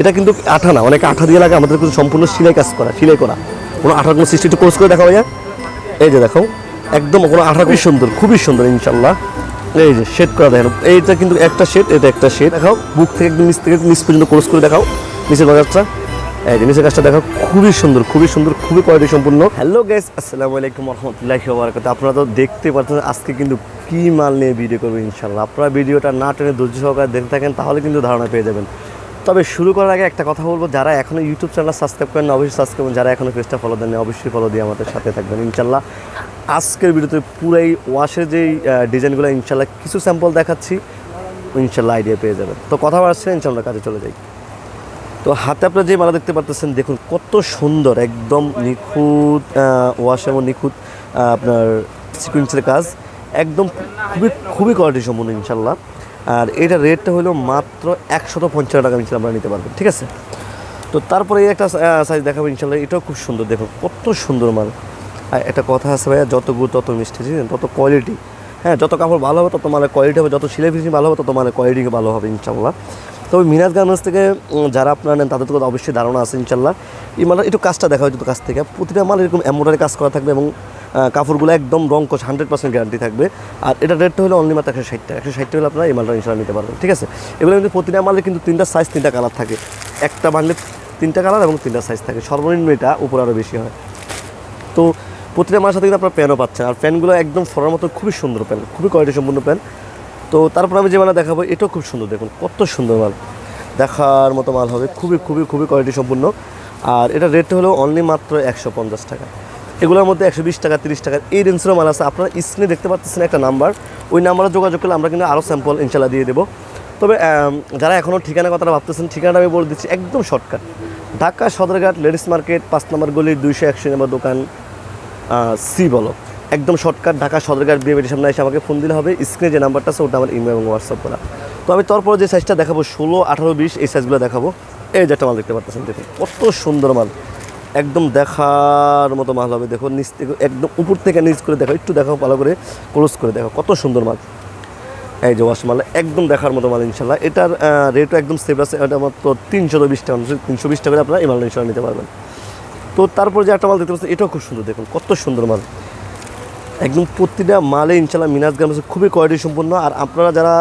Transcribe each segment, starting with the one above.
এটা কিন্তু আঠা না, অনেক আঠা দিয়ে লাগে, আমাদের কিন্তু সম্পূর্ণ সেলাই কাজ করা, সেলাই করা। কোনো আঠার কোনো সৃষ্টি একটু কোর্স করে দেখা ভাইয়া। এই যে দেখো, একদম কোনো আঠা খুবই সুন্দর খুবই সুন্দর ইনশাল্লাহ। এই যে শেড করা দেখেন, এইটা কিন্তু একটা শেড এটা একটা শেড দেখাও, বুক থেকে একদম নিচ থেকে, নিচ পর্যন্ত কোর্স করে দেখাও, নিচের বাজারটা। এই যে নিচের কাজটা দেখো খুবই সুন্দর খুবই সুন্দর, খুবই কোয়ালিটি সম্পূর্ণ। হ্যালো গাইস আসসালামু আলাইকুম রহমতুল্লাহি ওয়া আপনারা তো দেখতে পাচ্ছেন আজকে কিন্তু কি মাল নিয়ে ভিডিও করব ইনশাল্লাহ। আপনারা ভিডিওটা না টেনে ধৈর্য সহকারে দেখতে থাকেন, তাহলে কিন্তু ধারণা পেয়ে যাবেন। তবে শুরু করার আগে একটা কথা বলব, যারা এখনও ইউটিউব চ্যানেল সাবস্ক্রাইব করেন অবশ্যই সাবস্ক্রাইব যারা এখনও পেজটা ফলো দেন অবশ্যই ফলো দিয়ে আমাদের সাথে থাকবেন, ইনশাল্লাহ। আজকের ভিডিওতে পুরাই ওয়াশের যেই ডিজাইনগুলো ইনশাল্লাহ কিছু স্যাম্পল দেখাচ্ছি, ইনশাল্লাহ আইডিয়া পেয়ে যাবেন। তো কথা বাড়ছে ইনশাল্লাহ কাজে চলে যাই। তো হাতে আপনারা যে মালা দেখতে পারতেছেন, দেখুন কত সুন্দর, একদম নিখুঁত ওয়াশ এবং নিখুঁত আপনার সিকুয়েন্সের কাজ। একদম খুবই খুবই কোয়ালিটি সম্পূর্ণ ইনশাল্লাহ। আর এটা রেটটা হলো মাত্র একশত পঞ্চাশ টাকা ইনশাল্লাহ আপনারা নিতে পারবেন, ঠিক আছে? তো তারপরে এই একটা সাইজ দেখাবো ইনশাল্লাহ, এটাও খুব সুন্দর, দেখুন, কত সুন্দর মাল। আর একটা কথা আছে ভাইয়া, যত গুড় তত মিষ্টি, বুঝলেন? তত কোয়ালিটি হ্যাঁ যত কাপড় ভালো হবে, তত মালের কোয়ালিটি হবে, যত সিলাই ফিনিশিং ভালো হবে, তত মালের কোয়ালিটি ভালো হবে ইনশাল্লাহ। তবে মিনাজ গার্মেন্টস থেকে যারা আপনারা নেন, তাদের তো অবশ্যই ধারণা আছে ইনশাল্লাহ। এই মালের, একটু কাজটা দেখা হয় কাছ থেকে। প্রতিটা মাল এরকম এমব্রয়ডারি কাজ করা থাকবে এবং কাপড়গুলো একদম রং কোচ হান্ড্রেড পার্সেন্ট গ্যারান্টি থাকবে। আর এটা রেটটা হলো অনলি মাত্র একশো ষাট টাকা। একশো ষাট টাকা হলে আপনারা এই মালটা ইনশাল্লাহ নিতে পারবেন, ঠিক আছে? এগুলো কিন্তু প্রতিটা মালের কিন্তু তিনটা সাইজ তিনটা কালার থাকে। একটা বান্ডলে তিনটা কালার এবং তিনটা সাইজ থাকে। সর্বনিম্ন এটা উপরে আরও বেশি হয়। তো প্রতিটা মাসের সাথে কিন্তু আপনার প্যানও পাচ্ছেন। আর প্যানগুলো একদম ফরার মতো খুবই সুন্দর প্যান খুবই কোয়ালিটি সম্পূর্ণ প্যান তো তারপর আমি যে মালা দেখাবো, এটাও খুব সুন্দর, দেখুন, কত সুন্দর মাল। দেখার মতো মাল হবে, খুবই খুবই খুবই কোয়ালিটি সম্পূর্ণ আর এটা রেটটা হলো অনলি মাত্র একশো পঞ্চাশ টাকা। এগুলোর মধ্যে একশো বিশ টাকা, তিরিশ টাকা, এই রেঞ্জেরও মাল আছে। আপনারা স্ক্রিনে দেখতে পাচ্ছেন একটা নাম্বার ওই নাম্বারে যোগাযোগ করলে আমরা কিন্তু আরও স্যাম্পল ইনশাল্লাহ দিয়ে দেবো। তবে যারা এখনও ঠিকানা কথাটা ভাবতেছেন, ঠিকানাটা আমি বলে দিচ্ছি, একদম shortcut Dhaka Sadarghat ladies market পাঁচ নম্বর গলির দুইশো একশো নম্বর দোকান সি বলো। একদম শর্টকাট ঢাকা সদরঘাট বিয়ে বেটির সামনে এসে আমাকে ফোন দিলে হবে। স্ক্রিনে যে নাম্বারটা আছে, ওটা আমার ইমেল এবং হোয়াটসঅ্যাপ করা তো আমি তারপরে যে সাইজটা দেখাবো, ষোলো, আঠারো, বিশ, এই সাইজগুলো দেখাবো। এই যে একটা মাল দেখতে পাচ্ছেন দেখুন, কত সুন্দর মাল। একদম দেখার মতো মাল হবে। দেখো নিচ থেকে একদম উপর থেকে নিচ করে দেখো একটু দেখো ভালো করে ক্লোজ করে দেখো কত সুন্দর মাল। এই যে ওয়াশ মাল, একদম দেখার মতো মাল ইনশাল্লাহ এটার রেটও একদম সেভ আছে। এটা মাত্র তিনশো বিশ টাকা তিনশো বিশ টাকা করে আপনারা এই মালটা ইনশাল্লাহ নিতে পারবেন। তো তারপর যে একটা মাল দেখতে পাচ্ছেন, এটাও খুব সুন্দর, দেখুন কত সুন্দর মাল। একদম প্রতিটা মালে ইনশাল্লাহ মিনাজ গার্মেন্টস খুবই কোয়ালিটি সম্পূর্ণ আর আপনারা যারা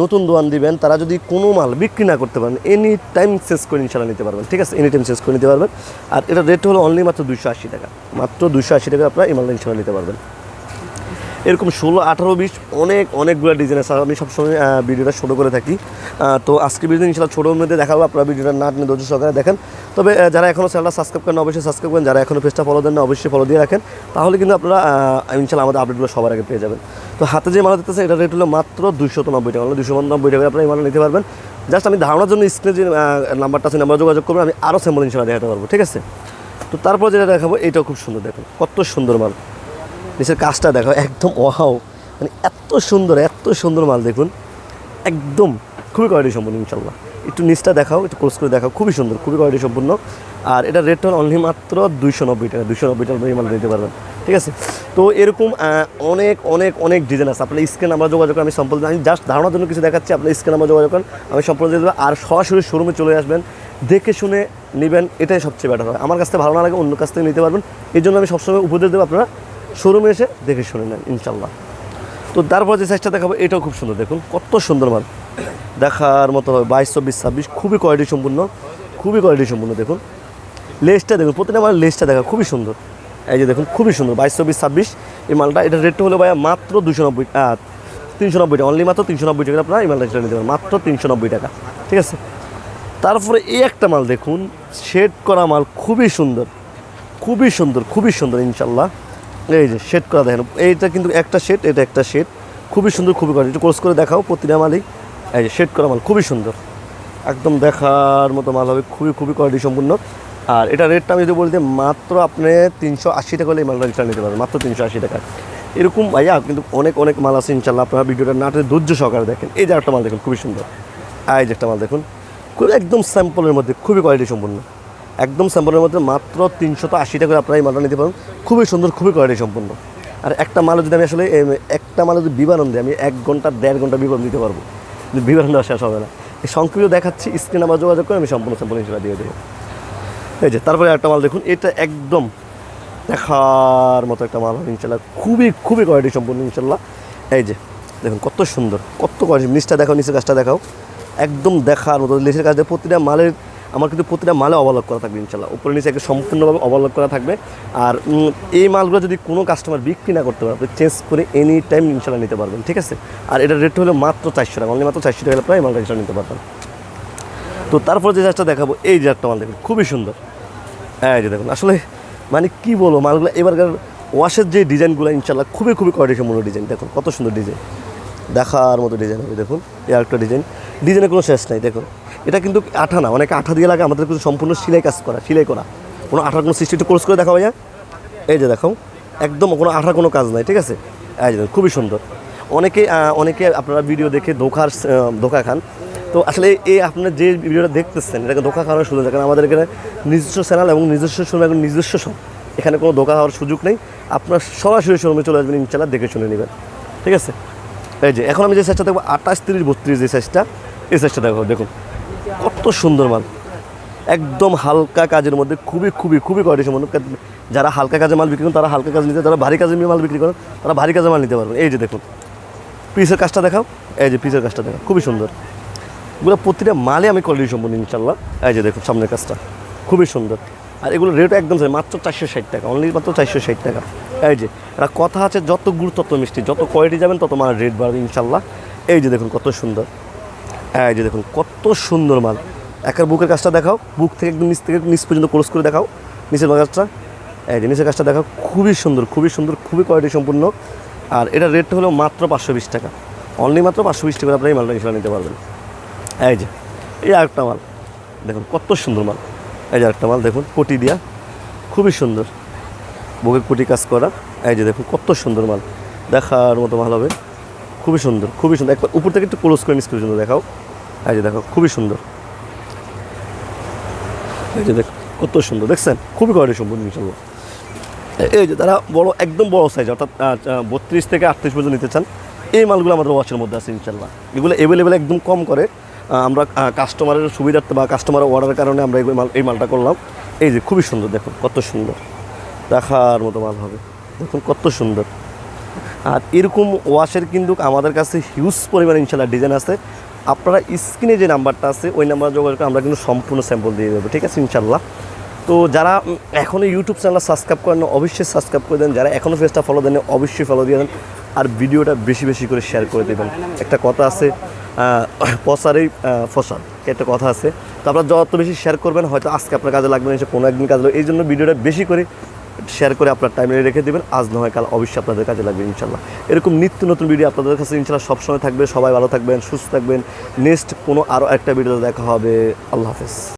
নতুন দোয়ান দিবেন, তারা যদি কোনো মাল বিক্রি না করতে পারেন এনি টাইম শেষ করে ইনশাল্লাহ নিতে পারবেন। ঠিক আছে? এনি টাইম শেষ করে নিতে পারবেন। আর এটা রেট হলো অনলি মাত্র দুশো আশি টাকা। মাত্র দুশো আশি টাকা আপনারা এই মালটা ইনশাল্লাহ নিতে পারবেন। এরকম ষোলো, আঠারো, বিশ, অনেক, অনেকগুলো ডিজাইন আছে। আমি সবসময় ভিডিওটা ছোটো করে থাকি। তো আজকে ভিডিও ইনশাল্লাহ ছোটোর মধ্যে দেখাবো। আপনারা ভিডিওটা না নিয়ে ধৈর্য সহকারে দেখেন। তবে যারা এখনও চ্যানেলটা সাবস্ক্রাইব করেন অবশ্যই সাবস্ক্রাইব করেন। যারা এখনও পেজটা ফলো দেন না অবশ্যই ফলো দিয়ে রাখেন। তাহলে কিন্তু আপনারা ইনশাল্লাহ আমাদের আপডেটগুলো সবার আগে পেয়ে যাবেন। তো হাতে যে মালা দিতেছে এটা রেট হলো মাত্র দুশো নব্বই টাকা। দুশো নব্বই টাকা আপনারা এই মালা নিতে পারবেন। জাস্ট আমি ধারণার জন্য স্ক্রিনে যে নাম্বারটা আছে নাম্বার যোগাযোগ করবেন, আমি আরও স্যাম্পল ইনশাল্লাহ দেখাতে পারব, ঠিক আছে? তো তারপর যেটা দেখাবো, এটাও খুব সুন্দর, দেখুন, কত সুন্দর মাল। নিচের কাজটা দেখো, একদম ওহাও মানে এত সুন্দর এত সুন্দর মাল, দেখুন। একদম খুবই কোয়ালিটি সম্পূর্ণ ইনশাল্লাহ একটু নিচটা দেখাও, একটু ক্লোজ করে দেখাও। খুবই সুন্দর, খুবই কোয়ালিটি সম্পূর্ণ। আর এটা রেট হল অনলি মাত্র দুইশো নব্বই টাকা দুইশো নব্বই টাকা মাল দিতে পারবেন। ঠিক আছে? তো এরকম অনেক অনেক অনেক ডিজাইন আছে। আপনার স্ক্রিন নাম্বার যোগাযোগ আমি সম্পূর্ণ আমি জাস্ট ধারণার জন্য কিছু দেখাচ্ছি, আপনার স্ক্রিন নাম্বার যোগাযোগ করেন। আমি সম্পূর্ণ দিয়ে দেবো। আর সরাসরি শোরুমে চলে আসবেন। দেখে শুনে নেবেন, এটাই সবচেয়ে বেটার হয় আমার কাছ থেকে ভালো না লাগে, অন্য কাছ থেকে নিতে পারবেন। এই জন্য আমি সবসময় উপদেশ দেবো আপনারা শোরুমে এসে দেখে শুনে নেন ইনশাল্লাহ তো তারপর যে সাইজটা দেখাবো, এটাও খুব সুন্দর। দেখুন, কত সুন্দর মাল। দেখার মতো হবে। বাইশ, চব্বিশ, ছাব্বিশ, খুবই কোয়ালিটি সম্পূর্ণ, খুবই কোয়ালিটি সম্পূর্ণ, দেখুন। লেসটা দেখুন প্রতিটা মাল লেসটা দেখা, খুবই সুন্দর। এই যে দেখুন, খুবই সুন্দর, বাইশ, চব্বিশ, ছাব্বিশ, এই মালটা, এটা রেটটা হলো ভাইয়া মাত্র দুশো নব্বই তিনশো নব্বই টাকা অনলি মাত্র তিনশো নব্বই টাকা। আপনারা এই মালটা নিতে পারেন, মাত্র তিনশো নব্বই টাকা, ঠিক আছে? তারপরে এই একটা মাল দেখুন শেড করা মাল খুবই সুন্দর খুবই সুন্দর খুবই সুন্দর ইনশাল্লাহ এই যে শেড করা দেখেন, এইটা কিন্তু একটা শেড এটা একটা শেড খুবই সুন্দর, খুবই কোয়ালিটি একটু কোর্স করে দেখাও, প্রতিটা মালই। এই যে শেড করা মাল খুবই সুন্দর। একদম দেখার মতো মাল হবে, খুবই খুবই কোয়ালিটি সম্পূর্ণ। আর এটা রেটটা আমি যদি বলতে মাত্র আপনি তিনশো আশি টাকা হলে এই মালটা রিটার্ন নিতে পারবেন, মাত্র তিনশো আশি টাকা। এরকম ভাইয়া কিন্তু অনেক অনেক মাল আছে ইনশাল্লাহ আপনারা ভিডিওটা নাটে ধৈর্য সহকারে দেখেন। এই যে একটা মাল দেখুন, খুবই সুন্দর। এই যে একটা মাল দেখুন খুব একদম স্যাম্পলের মধ্যে, খুবই কোয়ালিটি সম্পূর্ণ। একদম স্যাম্পলের মধ্যে মাত্র তিনশত আশি টাকা আপনারা এই মালটা নিতে পারেন খুবই সুন্দর, খুবই কোয়ালিটি সম্পূর্ণ। আর একটা মাল যদি আমি আসলে একটা মালে যদি বিবরণ দিই, আমি এক ঘণ্টা, দেড় ঘণ্টা বিবরণ দিতে পারব। বিবরণ দেওয়া শেষ হবে না। এই সংক্ষিপ্ত দেখাচ্ছি স্ক্রিন আমার যোগাযোগ করে আমি সম্পূর্ণ সম্পূর্ণ হিসেবে দিয়ে দেবো। এই যে, তারপরে একটা মাল দেখুন, এটা একদম দেখার মতো একটা মাল হবে ইনশাল্লাহ খুবই খুবই কোয়ালিটি সম্পূর্ণ ইনশাল্লাহ এই যে, দেখুন কত সুন্দর, কত কোয়ালিটি নিচটা দেখাও, নিচের কাজটা দেখাও। একদম দেখার মতো, লেসের কাজে প্রতিটা মালের আমার কিন্তু প্রতিটা মালে অবলক করা থাকবে ইনশাল্লাহ। উপরে নিচে একটা সম্পূর্ণভাবে অবলক করা থাকবে। আর এই মালগুলো যদি কোনো কাস্টমার বিক্রি না করতে পারে, আপনি চেঞ্জ করে এনি টাইম ইনশাল্লাহ নিতে পারবেন, ঠিক আছে? আর এটার রেট হলো মাত্র চারশো টাকা। অনলি মাত্র চারশো টাকা প্রায় মালটা ইনশাল্লাহ নিতে পারবেন। তো তারপর যে জাহাজটা দেখাবো, এই একটা মাল দেখুন, খুবই সুন্দর। হ্যাঁ যে দেখুন, আসলে মানে কি বলব, মালগুলো এবারকার ওয়াশের যে ডিজাইনগুলো ইনশাল্লাহ খুবই খুবই কোয়ালিটি সম্পূর্ণ ডিজাইন দেখুন, কত সুন্দর ডিজাইন দেখার মতো ডিজাইন হবে, দেখুন, এই আরেকটা ডিজাইন ডিজাইনের কোনো শেষ নাই, দেখুন। এটা কিন্তু আঠা না অনেকে আঠা দিয়ে লাগে আমাদের কিন্তু সম্পূর্ণ সিলাই কাজ করা, সিলাই করা। কোনো আঠার কোনো সিস্টেম কোর্স করে দেখাবো ভাইয়া। এই যে দেখো একদম কোনো আঠার কোনো কাজ নাই, ঠিক আছে? এই যে খুবই সুন্দর। অনেকে অনেকে আপনারা ভিডিও দেখে ধোকার ধোকা খান। তো আসলে এই আপনার যে ভিডিওটা দেখতেছেন, এটাকে ধোকা খাওয়ার সুযোগ, কারণ আমাদের এখানে নিজস্ব চ্যানেল এবং নিজস্ব শোরুম এবং নিজস্ব সব এখানে কোনো ধোকা খাওয়ার সুযোগ নেই। আপনার সরাসরি শোরুমে চলে আসবেন ইনশাল্লাহ দেখে শুনে নেবেন, ঠিক আছে? এই যে, এখন আমি যে সাইজটা দেখব, আঠাশ, তিরিশ, বত্রিশ যে সাইজটা এই সাইজটা দেখো, দেখুন। কত সুন্দর মাল। একদম হালকা কাজের মধ্যে খুবই খুবই খুবই কোয়ালিটি সম্পন্ন। যারা হালকা কাজে মাল বিক্রি করেন, তারা হালকা কাজ নিতে যারা ভারী কাজের মাল বিক্রি করেন, তারা ভারী কাজে মাল নিতে পারবেন। এই যে দেখুন পিসের কাজটা দেখাও। এই যে পিসের কাজটা দেখাও, খুবই সুন্দর। এগুলো প্রতিটা মালে আমি কোয়ালিটি সম্পন্ন ইনশাল্লাহ এই যে দেখুন, সামনের কাজটা, খুবই সুন্দর। আর এগুলো রেট একদম মাত্র চারশো ষাট টাকা অনলি মাত্র চারশো ষাট টাকা। এই যে এটা কথা আছে, যত গুড় তত মিষ্টি, যত কোয়ালিটি যাবেন, তত মাল রেট বাড়বে ইনশাল্লাহ এই যে দেখুন, কত সুন্দর। এই যে দেখুন, কত সুন্দর মাল। একার বুকের কাজটা দেখাও, বুক থেকে একদম নিচ থেকে নিচ পর্যন্ত ক্লোজ করে দেখাও, নিচের কাজটা এই যে নিচের কাজটা দেখাও, খুবই সুন্দর খুবই সুন্দর, খুবই কোয়ালিটি সম্পূর্ণ। আর এটা রেটটা হলো মাত্র পাঁচশো বিশ টাকা। অনলি মাত্র পাঁচশো বিশ টাকা আপনারা এই মালটা ইনশাল্লাহ নিতে পারবেন। এই যে, এই আরেকটা মাল। দেখুন, কত সুন্দর মাল। এই যে আরেকটা মাল, দেখুন কোটি দিয়া। খুবই সুন্দর। বুকের কোটি কাজ করা। এই যে দেখুন, কত সুন্দর মাল। দেখার মতো ভালো হবে। খুবই সুন্দর খুবই সুন্দর। একবার উপর থেকে একটু ক্লোজ করে নিচ পর্যন্ত দেখাও। এই যে দেখো, খুবই সুন্দর। এই যে দেখো, কত সুন্দর, দেখছেন? খুবই কোয়ালিটি সম্পূর্ণ ইনশাল্লাহ এই যে তারা বড়, একদম বড় সাইজ অর্থাৎ বত্রিশ থেকে আটত্রিশ পর্যন্ত নিতে চান। এই মালগুলো আমাদের ওয়াচের মধ্যে আছে ইনশাল্লাহ এগুলো অ্যাভেলেবেল একদম কম করে। আমরা কাস্টমারের সুবিধার্থে বা কাস্টমারের অর্ডারের কারণে আমরা এই মাল, এই মালটা করলাম। এই যে খুবই সুন্দর, দেখুন, কত সুন্দর। দেখার মতো মাল হবে। দেখুন, কত সুন্দর। আর এরকম ওয়াশের কিন্তু আমাদের কাছে হিউজ পরিমাণ ইনশাল্লাহ ডিজাইন আছে। আপনারা স্ক্রিনে যে নাম্বারটা আছে ওই নাম্বার যোগাযোগ করে আমরা কিন্তু সম্পূর্ণ স্যাম্পল দিয়ে দেবো ঠিক আছে ইনশাল্লাহ? তো যারা এখনও ইউটিউব চ্যানেল সাবস্ক্রাইব করেন অবশ্যই সাবস্ক্রাইব করে দেন। যারা এখনও ফেসটা ফলো দেন অবশ্যই ফলো দিয়ে দেন। আর ভিডিওটা বেশি বেশি করে শেয়ার করে দেবেন। একটা কথা আছে আহ, ফসল একটা কথা আছে। তো আপনারা যত বেশি শেয়ার করবেন হয়তো আজকে আপনার কাজে লাগবে না কোনো একদিন কাজে লাগবে এই জন্য ভিডিওটা বেশি করে শেয়ার করে আপনার টাইমে রেখে দেবেন। আজ না হয় কাল অবশ্যই আপনাদের কাজে লাগবে ইনশাল্লাহ এরকম নিত্য নতুন ভিডিও আপনাদের কাছে ইনশাল্লাহ সবসময় থাকবে। সবাই ভালো থাকবেন, সুস্থ থাকবেন। নেক্সট কোনো আরও একটা ভিডিও দেখা হবে। আল্লাহ হাফেজ।